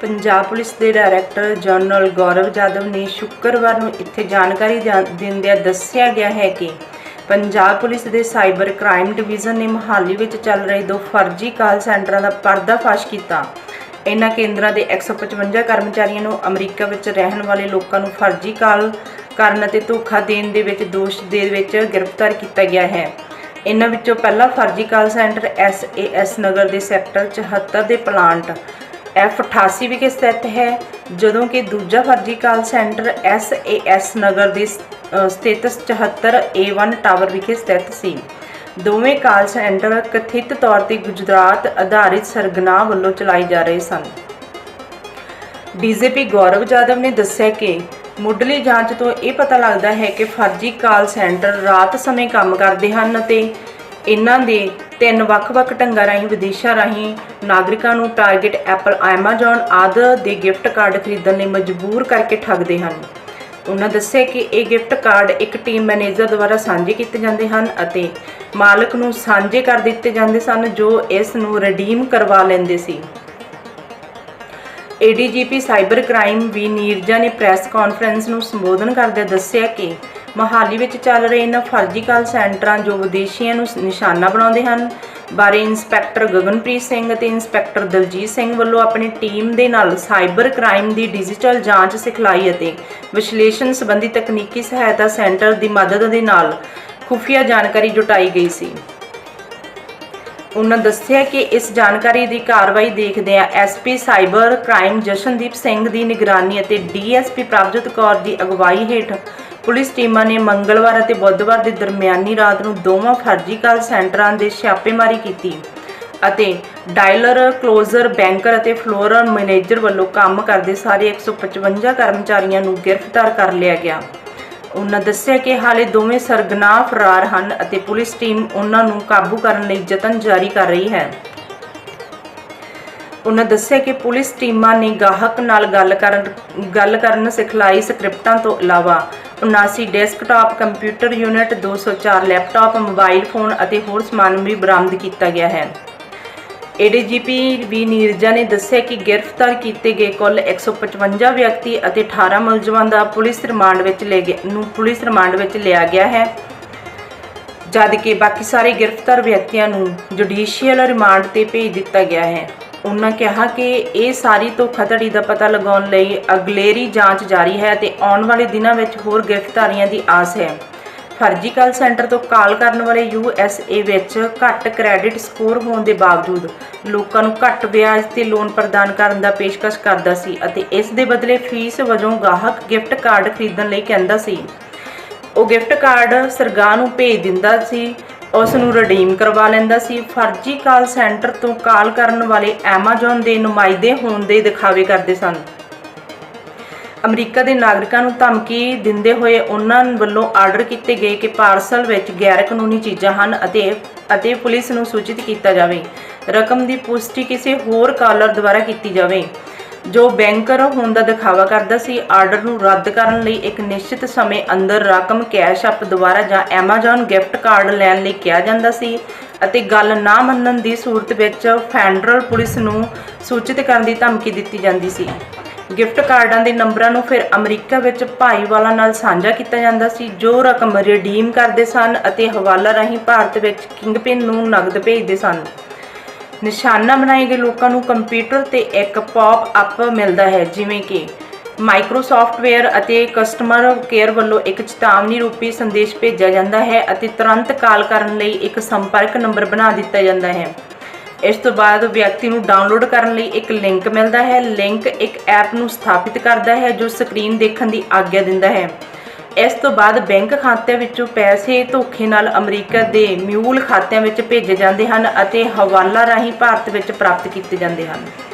Punjab police ਦੇ director general Gaurav Yadav ਨੇ ਸ਼ੁੱਕਰਵਾਰ ਨੂੰ ਇੱਥੇ ਜਾਣਕਾਰੀ ਜਾ- ਦਿੰਦਿਆਂ ਦੱਸਿਆ ਗਿਆ ਹੈ ਕਿ ਪੰਜਾਬ ਪੁਲਿਸ ਦੇ ਸਾਈਬਰ ਕ੍ਰਾਈਮ ਡਿਵੀਜ਼ਨ ਨੇ ਮੁਹਾਲੀ ਵਿੱਚ ਚੱਲ ਰਹੇ ਦੋ ਫਰਜ਼ੀ ਕਾਲ ਸੈਂਟਰਾਂ ਦਾ ਪਰਦਾਫਾਸ਼ ਕੀਤਾ। ਇਨ੍ਹਾਂ ਕੇਂਦਰਾਂ ਦੇ 155 ਕਰਮਚਾਰੀਆਂ ਨੂੰ ਅਮਰੀਕਾ ਵਿੱਚ ਰਹਿਣ ਵਾਲੇ ਲੋਕਾਂ ਨੂੰ ਫਰਜ਼ੀ ਕਾਲ ਕਰਨ ਅਤੇ ਧੋਖਾ ਦੇਣ ਦੇ ਵਿੱਚ ਦੋਸ਼ ਦੇ ਵਿੱਚ ਗ੍ਰਿਫਤਾਰ ਕੀਤਾ ਗਿਆ ਹੈ। ਇਨ੍ਹਾਂ ਵਿੱਚੋਂ ਪਹਿਲਾ ਫਰਜ਼ੀ ਕਾਲ ਸੈਂਟਰ ਐਸ ਨਗਰ ਦੇ ਸੈਕਟਰ 74 ਦੇ ਪਲਾਂਟ F88 ਵਿਖੇ ਸਥਿਤ ਹੈ? ਜਦੋਂ ਕਿ ਦੂਜਾ ਫਰਜ਼ੀ ਕਾਲ ਸੈਂਟਰ SAS ਨਗਰ ਦੇ ਸ- ਅ, ਸਥਿਤ 74 A1 ਟਾਵਰ ਵਿਖੇ ਸਥਿਤ ਸੀ? ਦੋਵੇਂ ਕਾਲ ਸੈਂਟਰ ਕਥਿਤ ਤੌਰ ਤੇ ਗੁਜਰਾਤ ਆਧਾਰਿਤ ਸਰਗਨਾ ਵੱਲੋਂ ਚਲਾਏ ਜਾ ਰਹੇ ਸਨ। ਡੀਜੀਪੀ ਗੌਰਵ ਜਾਦਵ ਨੇ ਦੱਸਿਆ ਕਿ ਮੁੱਢਲੀ ਜਾਂਚ ਤੋਂ ਇਹ ਪਤਾ ਲੱਗਦਾ ਹੈ ਕਿ ਫਰਜ਼ੀ ਕਾਲ ਸੈਂਟਰ ਰਾਤ ਸਮੇਂ ਕੰਮ ਕਰਦੇ ਹਨ ਅਤੇ ਇਹਨਾਂ ਦੇ ਤਿੰਨ ਵੱਖ-ਵੱਖ ਢੰਗਾਂ ਰਾਹੀਂ, ਵਿਦੇਸ਼ਾਂ ਰਾਹੀਂ ਨਾਗਰਿਕਾਂ ਨੂੰ ਟਾਰਗੇਟ ਐਪਲ, ਐਮਾਜ਼ਨ ਆਦਿ ਦੇ ਗਿਫਟ ਕਾਰਡ ਖਰੀਦਣ ਲਈ ਮਜਬੂਰ ਕਰਕੇ ਠੱਗਦੇ ਹਨ। ਉਹਨਾਂ ਦੱਸਿਆ ਕਿ ਇਹ ਗਿਫਟ ਕਾਰਡ ਇੱਕ ਟੀਮ ਮੈਨੇਜਰ ਦੁਆਰਾ ਸਾਂਝੇ ਕੀਤੇ ਜਾਂਦੇ ਹਨ ਅਤੇ ਮਾਲਕ ਨੂੰ ਸਾਂਝੇ ਕਰ ਦਿੱਤੇ ਜਾਂਦੇ ਸਨ ਜੋ ਇਸ ਨੂੰ ਰਿਡੀਮ ਕਰਵਾ ਲੈਂਦੇ ਸੀ। ADGP cyber crime V Neerja ਨੇ ਪ੍ਰੈਸ ਕਾਨਫਰੰਸ ਨੂੰ ਸੰਬੋਧਨ ਕਰਦਿਆਂ ਦੱਸਿਆ ਕਿ ਮਹਾਲੀ ਵਿੱਚ ਚੱਲ ਰਹੇ ਇਹਨਾਂ ਫਰਜ਼ੀਕਾਲ ਸੈਂਟਰਾਂ ਜੋ ਵਿਦੇਸ਼ੀਆਂ ਨੂੰ ਨਿਸ਼ਾਨਾ ਬਣਾਉਂਦੇ ਹਨ, ਬਾਰੇ ਇੰਸਪੈਕਟਰ ਗਗਨਪ੍ਰੀਤ ਸਿੰਘ ਅਤੇ ਇੰਸਪੈਕਟਰ ਦਲਜੀਤ ਸਿੰਘ ਵੱਲੋਂ ਆਪਣੀ ਟੀਮ ਦੇ ਨਾਲ ਸਾਈਬਰ ਕ੍ਰਾਈਮ ਦੀ ਡਿਜੀਟਲ ਜਾਂਚ ਸਿਖਲਾਈ ਅਤੇ ਵਿਸ਼ਲੇਸ਼ਣ ਸੰਬੰਧੀ ਤਕਨੀਕੀ ਸਹਾਇਤਾ ਸੈਂਟਰ ਦੀ ਮਦਦ ਦੇ ਨਾਲ ਖੁਫੀਆ ਜਾਣਕਾਰੀ ਜੁਟਾਈ ਗਈ ਸੀ। ਉਹਨਾਂ ਦੱਸਿਆ ਕਿ ਇਸ ਜਾਣਕਾਰੀ ਦੀ ਕਾਰਵਾਈ ਦੇਖਦਿਆਂ SP cyber crime Jashandeep Singh ਦੀ ਨਿਗਰਾਨੀ ਅਤੇ ਡੀਐਸਪੀ ਪ੍ਰਭਜੋਤ ਕੌਰ ਦੀ ਅਗਵਾਈ ਹੇਠ ਪੁਲਿਸ ਟੀਮਾਂ ਨੇ ਮੰਗਲਵਾਰ ਅਤੇ ਬੁੱਧਵਾਰ ਦੇ ਦਰਮਿਆਨੀ ਰਾਤ ਨੂੰ ਦੋਵਾਂ ਫਰਜ਼ੀ ਕਾਲ ਸੈਂਟਰਾਂ ਦੇ ਛਾਪੇਮਾਰੀ ਕੀਤੀ ਅਤੇ ਡਾਇਲਰ, ਕਲੋਜ਼ਰ, ਬੈਂਕਰ ਅਤੇ ਫਲੋਰ ਮੈਨੇਜਰ ਵੱਲੋਂ ਕੰਮ ਕਰਦੇ ਸਾਰੇ 155 ਕਰਮਚਾਰੀਆਂ ਨੂੰ ਗ੍ਰਿਫਤਾਰ ਕਰ ਲਿਆ ਗਿਆ। ਉਹਨਾਂ ਦੱਸਿਆ ਕਿ ਹਾਲੇ ਦੋਵੇਂ ਸਰਗਨਾ ਫਰਾਰ ਹਨ ਅਤੇ ਪੁਲਿਸ ਟੀਮ ਉਹਨਾਂ ਨੂੰ ਕਾਬੂ ਕਰਨ ਲਈ ਯਤਨ ਜਾਰੀ ਕਰ ਰਹੀ ਹੈ। ਉਹਨਾਂ ਦੱਸਿਆ ਕਿ ਪੁਲਿਸ ਟੀਮਾਂ ਨੇ ਗਾਹਕ ਨਾਲ ਗੱਲ ਕਰਨ ਗੱਲ ਕਰਨ ਸਿਖਲਾਈ ਸਕ੍ਰਿਪਟਾਂ ਤੋਂ ਇਲਾਵਾ 79 desktop, computer unit 204 laptop, mobile phone ਅਤੇ ਹੋਰ ਸਮਾਨ ਵੀ ਬਰਾਮਦ ਕੀਤਾ ਗਿਆ ਹੈ। ਏਡੀਜੀਪੀ ਵੀ ਨੀਰਜਾ ਨੇ ਦੱਸਿਆ ਕਿ ਗ੍ਰਿਫਤਾਰ ਕੀਤੇ ਗਏ ਕੁੱਲ 155 ਵਿਅਕਤੀ ਅਤੇ 18 ਮੁਲਜ਼ਮਾਂ ਦਾ ਪੁਲਿਸ ਰਿਮਾਂਡ ਵਿੱਚ ਲੈ ਗਿਆ, ਨੂੰ ਪੁਲਿਸ ਰਿਮਾਂਡ ਵਿੱਚ ਲਿਆ ਗਿਆ ਹੈ। ਜਦਕਿ ਬਾਕੀ ਸਾਰੇ ਗ੍ਰਿਫਤਾਰ ਵਿਅਕਤੀਆਂ ਨੂੰ ਜੁਡੀਸ਼ੀਅਲ ਰਿਮਾਂਡ ਤੇ ਭੇਜ ਦਿੱਤਾ ਗਿਆ ਹੈ। ਉਹਨਾਂ ਕਿਹਾ ਕਿ ਇਹ ਸਾਰੀ ਧੋਖਾਧੜੀ ਦਾ ਪਤਾ ਲਗਾਉਣ ਲਈ ਅਗਲੇਰੀ ਜਾਂਚ ਜਾਰੀ ਹੈ ਤੇ ਆਉਣ ਵਾਲੇ ਦਿਨਾਂ ਵਿੱਚ ਹੋਰ ਗ੍ਰਿਫਤਾਰੀਆਂ ਦੀ ਆਸ ਹੈ। ਫਰਜ਼ੀ ਕਾਲ ਸੈਂਟਰ ਤੋਂ ਕਾਲ ਕਰਨ ਵਾਲੇ ਯੂਐਸਏ ਵਿੱਚ ਘੱਟ ਕ੍ਰੈਡਿਟ ਸਕੋਰ ਹੋਣ ਦੇ ਬਾਵਜੂਦ ਲੋਕਾਂ ਨੂੰ ਘੱਟ ਵਿਆਜ ਤੇ ਲੋਨ ਪ੍ਰਦਾਨ ਕਰਨ ਦਾ ਪੇਸ਼ਕਸ਼ ਕਰਦਾ ਸੀ ਅਤੇ ਇਸ ਦੇ ਬਦਲੇ ਫੀਸ ਵਜੋਂ ਗਾਹਕ ਗਿਫਟ ਕਾਰਡ ਖਰੀਦਣ ਲਈ ਕਹਿੰਦਾ ਸੀ। ਉਹ ਗਿਫਟ ਕਾਰਡ ਸਰਗਾਹ ਨੂੰ ਭੇਜ ਦਿੰਦਾ ਸੀ। ਉਸ ਨੂੰ ਰਿਡੀਮ ਕਰਵਾ ਲੈਂਦਾ ਸੀ। ਫਰਜ਼ੀ ਕਾਲ ਸੈਂਟਰ ਤੋਂ ਕਾਲ ਕਰਨ ਵਾਲੇ ਐਮਾਜ਼ਨ ਦੇ ਨੁਮਾਇੰਦੇ ਹੋਣ ਦੇ ਦਿਖਾਵੇ ਕਰਦੇ ਸਨ। ਅਮਰੀਕਾ ਦੇ ਨਾਗਰਿਕਾਂ ਨੂੰ ਧਮਕੀ ਦਿੰਦੇ ਹੋਏ ਉਹਨਾਂ ਵੱਲੋਂ ਆਰਡਰ ਕੀਤੇ ਗਏ ਕਿ ਪਾਰਸਲ ਵਿੱਚ ਗੈਰ ਕਾਨੂੰਨੀ ਚੀਜ਼ਾਂ ਹਨ ਅਤੇ ਅਤੇ ਪੁਲਿਸ ਨੂੰ ਸੂਚਿਤ ਕੀਤਾ ਜਾਵੇ। ਰਕਮ ਦੀ ਪੁਸ਼ਟੀ ਕਿਸੇ ਹੋਰ ਕਾਲਰ ਦੁਆਰਾ ਕੀਤੀ ਜਾਵੇ। ਜੋ ਬੈਂਕਰ ਹੋਣ ਦਾ ਦਿਖਾਵਾ ਕਰਦਾ ਸੀ, ਆਰਡਰ ਨੂੰ ਰੱਦ ਕਰਨ ਲਈ ਇੱਕ ਨਿਸ਼ਚਿਤ ਸਮੇਂ ਅੰਦਰ ਰਕਮ ਕੈਸ਼ ਅਪ ਦੁਆਰਾ ਜਾਂ ਐਮਾਜ਼ਨ ਗਿਫਟ ਕਾਰਡ ਲੈਣ ਲਈ ਕਿਹਾ ਜਾਂਦਾ ਸੀ ਅਤੇ ਗੱਲ ਨਾ ਮੰਨਣ ਦੀ ਸੂਰਤ ਵਿੱਚ ਫੈਡਰਲ ਪੁਲਿਸ ਨੂੰ ਸੂਚਿਤ ਕਰਨ ਦੀ ਧਮਕੀ ਦਿੱਤੀ ਜਾਂਦੀ ਸੀ। ਗਿਫਟ ਕਾਰਡਾਂ ਦੇ ਨੰਬਰਾਂ ਨੂੰ ਫਿਰ ਅਮਰੀਕਾ ਵਿੱਚ ਭਾਈਵਾਲਾਂ ਨਾਲ ਸਾਂਝਾ ਕੀਤਾ ਜਾਂਦਾ ਸੀ, ਜੋ ਰਕਮ ਰਿਡੀਮ ਕਰਦੇ ਸਨ ਅਤੇ ਹਵਾਲਾ ਰਾਹੀਂ ਭਾਰਤ ਵਿੱਚ ਕਿੰਗਪਿਨ ਨੂੰ ਨਗਦ ਭੇਜਦੇ ਸਨ। ਨਿਸ਼ਾਨਾ ਬਣਾਏ ਗਏ ਲੋਕਾਂ ਨੂੰ ਕੰਪਿਊਟਰ ਤੇ ਇੱਕ ਪੌਪ ਅਪ ਮਿਲਦਾ ਹੈ, ਜਿਵੇਂ ਕਿ ਮਾਈਕਰੋਸਾਫਟਵੇਅਰ ਅਤੇ ਕਸਟਮਰ ਕੇਅਰ ਵੱਲੋਂ ਇੱਕ ਚੇਤਾਵਨੀ ਰੂਪੀ ਸੰਦੇਸ਼ ਭੇਜਿਆ ਜਾਂਦਾ ਹੈ ਅਤੇ ਤੁਰੰਤ ਕਾਲ ਕਰਨ ਲਈ ਇੱਕ ਸੰਪਰਕ ਨੰਬਰ ਬਣਾ ਦਿੱਤਾ ਜਾਂਦਾ ਹੈ। ਇਸ ਤੋਂ ਬਾਅਦ ਵਿਅਕਤੀ ਨੂੰ ਡਾਊਨਲੋਡ ਕਰਨ ਲਈ ਇੱਕ ਲਿੰਕ ਮਿਲਦਾ ਹੈ। ਲਿੰਕ ਇੱਕ ਐਪ ਨੂੰ ਸਥਾਪਿਤ ਕਰਦਾ ਹੈ ਜੋ ਸਕਰੀਨ ਦੇਖਣ ਦੀ ਆਗਿਆ ਦਿੰਦਾ ਹੈ। ਇਸ ਤੋਂ ਬਾਅਦ ਬੈਂਕ ਖਾਤਿਆਂ ਵਿੱਚੋਂ ਪੈਸੇ ਧੋਖੇ ਨਾਲ ਅਮਰੀਕਾ ਦੇ ਮਿਊਲ ਖਾਤਿਆਂ ਵਿੱਚ ਭੇਜੇ ਜਾਂਦੇ ਹਨ ਅਤੇ ਹਵਾਲਾ ਰਾਹੀਂ ਭਾਰਤ ਵਿੱਚ ਪ੍ਰਾਪਤ ਕੀਤੇ ਜਾਂਦੇ ਹਨ।